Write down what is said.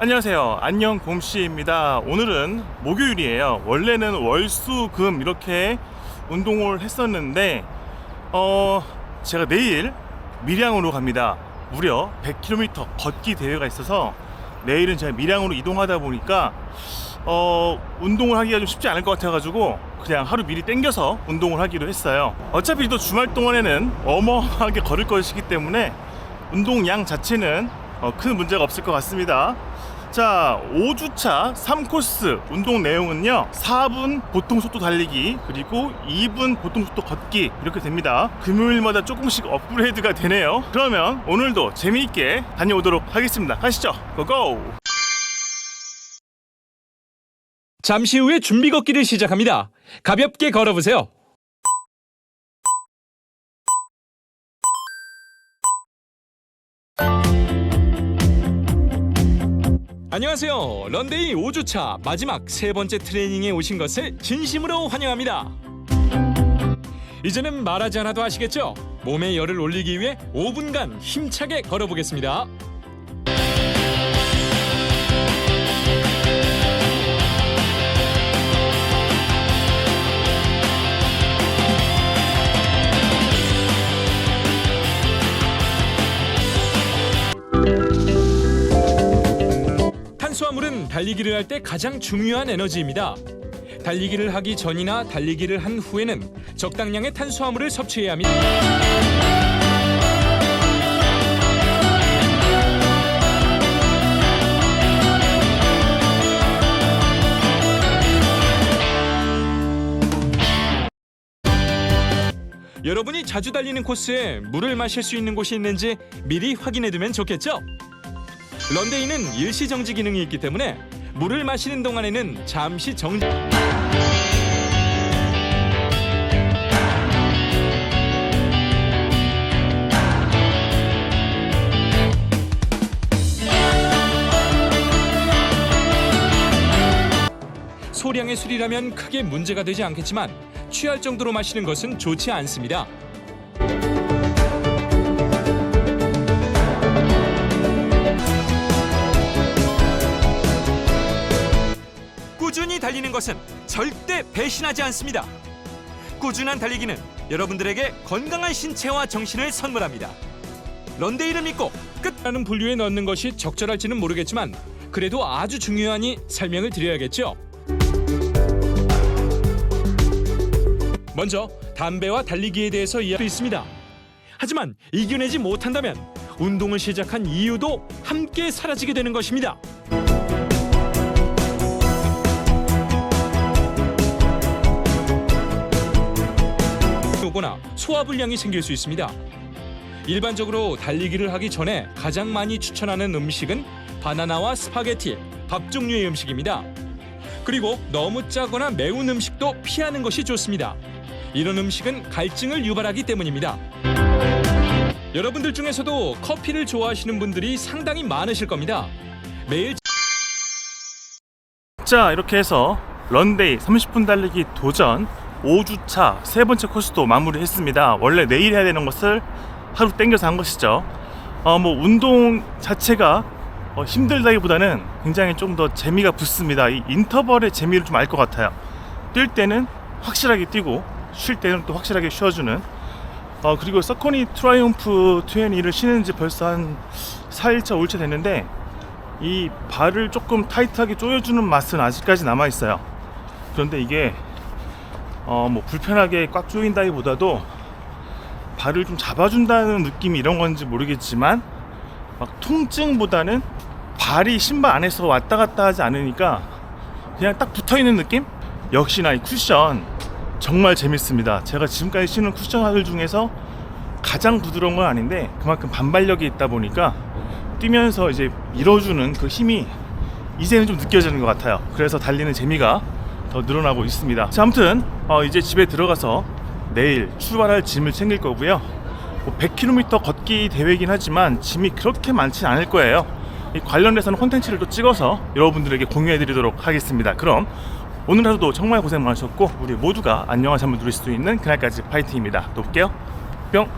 안녕하세요. 안녕 곰씨입니다. 오늘은 목요일이에요. 원래는 월수금 이렇게 운동을 했었는데 어 제가 내일 밀양으로 갑니다. 무려 100km 걷기 대회가 있어서 내일은 제가 밀양으로 이동하다 보니까 어 운동을 하기가 좀 쉽지 않을 것 같아가지고 그냥 하루 미리 땡겨서 운동을 하기로 했어요. 어차피 또 주말 동안에는 어마어마하게 걸을 것이기 때문에 운동량 자체는 어, 큰 문제가 없을 것 같습니다. 자, 5주차 3코스 운동 내용은요. 4분 보통 속도 달리기 그리고 2분 보통 속도 걷기 이렇게 됩니다. 금요일마다 조금씩 업그레이드가 되네요. 그러면 오늘도 재미있게 다녀오도록 하겠습니다. 가시죠. 고고! 잠시 후에 준비 걷기를 시작합니다. 가볍게 걸어보세요. 안녕하세요. 런데이 5주차 마지막 세 번째 트레이닝에 오신 것을 진심으로 환영합니다. 이제는 말하지 않아도 아시겠죠? 몸에 열을 올리기 위해 5분간 힘차게 걸어보겠습니다. 달리기를 할 때 가장 중요한 에너지입니다. 달리기를 하기 전이나 달리기를 한 후에는 적당량의 탄수화물을 섭취해야 합니다. 여러분이 자주 달리는 코스에 물을 마실 수 있는 곳이 있는지 미리 확인해 두면 좋겠죠? 런데이는 일시 정지 기능이 있기 때문에 물을 마시는 동안에는 잠시 정지 소량의 술이라면 크게 문제가 되지 않겠지만 취할 정도로 마시는 것은 좋지 않습니다. 달리는 것은 절대 배신하지 않습니다. 꾸준한 달리기는 여러분들에게 건강한 신체와 정신을 선물합니다. 런데이를 믿고 끝라는 분류에 넣는 것이 적절할지는 모르겠지만 그래도 아주 중요하니 설명을 드려야겠죠. 먼저 담배와 달리기에 대해서 이야기할 수 있습니다. 하지만 이겨내지 못한다면 운동을 시작한 이유도 함께 사라지게 되는 것입니다. 소화불량이 생길 수 있습니다. 일반적으로 달리기를 하기 전에 가장 많이 추천하는 음식은 바나나와 스파게티, 밥 종류의 음식입니다. 그리고 너무 짜거나 매운 음식도 피하는 것이 좋습니다. 이런 음식은 갈증을 유발하기 때문입니다. 여러분들 중에서도 커피를 좋아하시는 분들이 상당히 많으실 겁니다. 매일 자, 이렇게 해서 런데이 30분 달리기 도전 5주차 세 번째 코스도 마무리했습니다. 원래 내일 해야 되는 것을 하루 땡겨서 한 것이죠. 어, 뭐 운동 자체가 어, 힘들다기보다는 굉장히 좀 더 재미가 붙습니다. 이 인터벌의 재미를 좀 알 것 같아요. 뛸 때는 확실하게 뛰고 쉴 때는 또 확실하게 쉬어주는. 어, 그리고 서코니 트라이움프 20를 신은 지 벌써 한 4일차 5일차 됐는데 이 발을 조금 타이트하게 조여주는 맛은 아직까지 남아 있어요. 그런데 이게 어 뭐 불편하게 꽉 조인다기보다도 발을 좀 잡아준다는 느낌이 이런 건지 모르겠지만 막 통증보다는 발이 신발 안에서 왔다 갔다 하지 않으니까 그냥 딱 붙어 있는 느낌? 역시나 이 쿠션 정말 재밌습니다. 제가 지금까지 신은 쿠션들 중에서 가장 부드러운 건 아닌데 그만큼 반발력이 있다 보니까 뛰면서 이제 밀어주는 그 힘이 이제는 좀 느껴지는 것 같아요. 그래서 달리는 재미가 더 늘어나고 있습니다. 자, 아무튼 어, 이제 집에 들어가서 내일 출발할 짐을 챙길 거고요. 뭐 100km 걷기 대회이긴 하지만 짐이 그렇게 많지 않을 거예요. 이 관련해서는 콘텐츠를 또 찍어서 여러분들에게 공유해 드리도록 하겠습니다. 그럼 오늘 하루도 정말 고생 많으셨고 우리 모두가 안녕하세요 한번 누릴 수 있는 그날까지 파이팅입니다. 또 볼게요. 뿅.